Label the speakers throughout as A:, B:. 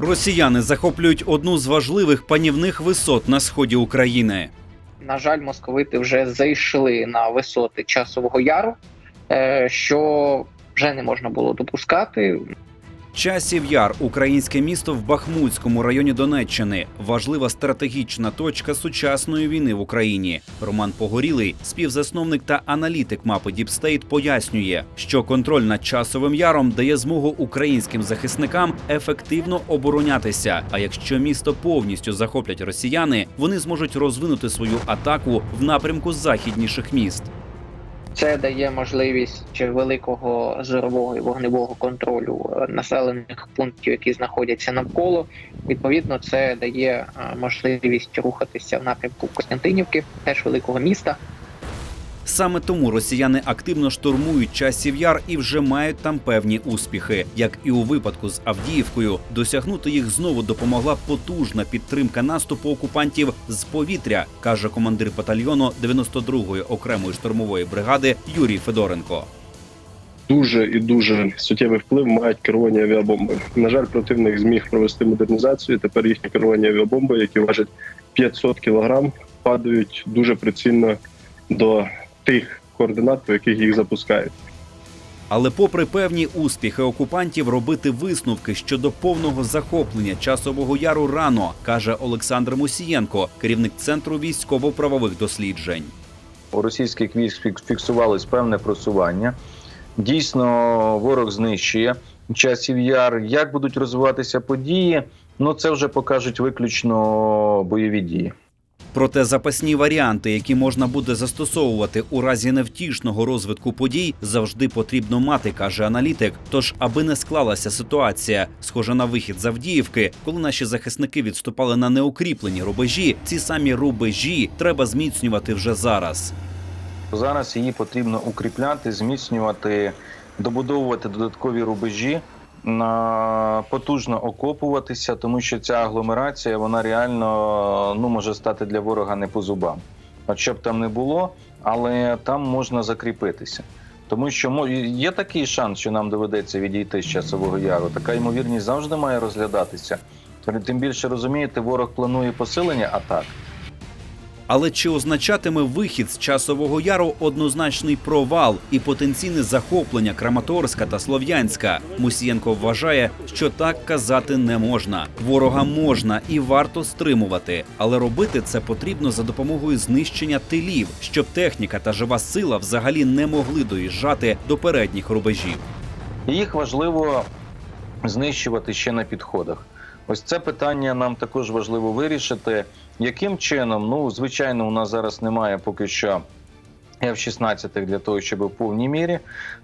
A: Росіяни захоплюють одну з важливих панівних висот на сході України.
B: На жаль, московити вже зайшли на висоти часового яру, е, що вже не можна було допускати.
A: Часів Яр українське місто в Бахмутському районі Донеччини. Важлива стратегічна точка сучасної війни в Україні. Роман Погорілий, співзасновник та аналітик мапи Діпстейт, пояснює, що контроль над часовим яром дає змогу українським захисникам ефективно оборонятися. А якщо місто повністю захоплять росіяни, вони зможуть розвинути свою атаку в напрямку західніших міст.
B: Це дає можливість великого зорового і вогневого контролю е, населених пунктів, які знаходяться навколо. Відповідно, це дає е, можливість рухатися в напрямку Костянтинівки, теж великого міста.
A: Саме тому росіяни активно штурмують часів яр і вже мають там певні успіхи. Як і у випадку з Авдіївкою, досягнути їх знову допомогла потужна підтримка наступу окупантів з повітря, каже командир батальйону 92-ї окремої штурмової бригади Юрій Федоренко.
C: дуже і дуже суттєвий вплив мають керування авіабомбами. На жаль, противник зміг провести модернізацію. Тепер їхнє керування авіабомби, які важать 500 кг, падають дуже прицільно до тих координат, по яких їх запускають.
A: Але, попри певні успіхи окупантів, робити висновки щодо повного захоплення часового яру рано, каже Олександр Мусієнко, керівник центру військово-правових досліджень.
D: У російських військ фіксувалось певне просування. Дійсно, ворог знищує часів яр. Як будуть розвиватися події? Ну це вже покажуть виключно бойові дії.
A: Проте запасні варіанти, які можна буде застосовувати у разі невтішного розвитку подій, завжди потрібно мати, каже аналітик. Тож, аби не склалася ситуація, схожа на вихід з Авдіївки, коли наші захисники відступали на неукріплені рубежі, ці самі рубежі треба зміцнювати вже зараз.
D: Зараз її потрібно укріпляти, зміцнювати, добудовувати додаткові рубежі, потужно окопуватися, тому що ця агломерація вона реально ну може стати для ворога не по зубам. От що б там не було, але там можна закріпитися. Тому що є такий шанс, що нам доведеться відійти з часового яру. Така ймовірність завжди має розглядатися. Тим більше розумієте, ворог планує посилення атак.
A: Але чи означатиме вихід з часового яру однозначний провал і потенційне захоплення Краматорська та Слов'янська? Мусієнко вважає, що так казати не можна. Ворога можна і варто стримувати, але робити це потрібно за допомогою знищення тилів, щоб техніка та жива сила взагалі не могли доїжджати до передніх рубежів.
D: Їх важливо знищувати ще на підходах. Ось це питання нам також важливо вирішити. Яким чином? Ну, звичайно, у нас зараз немає поки що F-16 для того, щоб в повній мірі.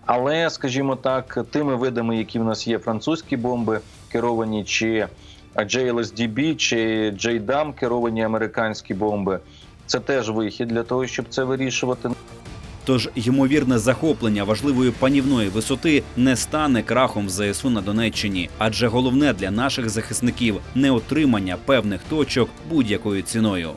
D: Але, скажімо так, тими видами, які в нас є французькі бомби, керовані чи JLSDB, чи JDAM, керовані американські бомби, це теж вихід для того, щоб це вирішувати.
A: Тож ймовірне захоплення важливої панівної висоти не стане крахом ЗСУ на Донеччині, адже головне для наших захисників не отримання певних точок будь-якою ціною.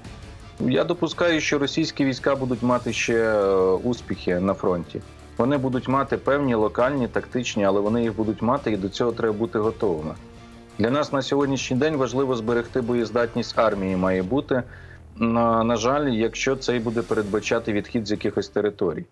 D: Я допускаю, що російські війська будуть мати ще е, успіхи на фронті. Вони будуть мати певні локальні, тактичні, але вони їх будуть мати, і до цього треба бути готовими. Для нас на сьогоднішній день важливо зберегти боєздатність армії. Має бути на, на жаль, якщо це буде передбачати відхід з якихось територій.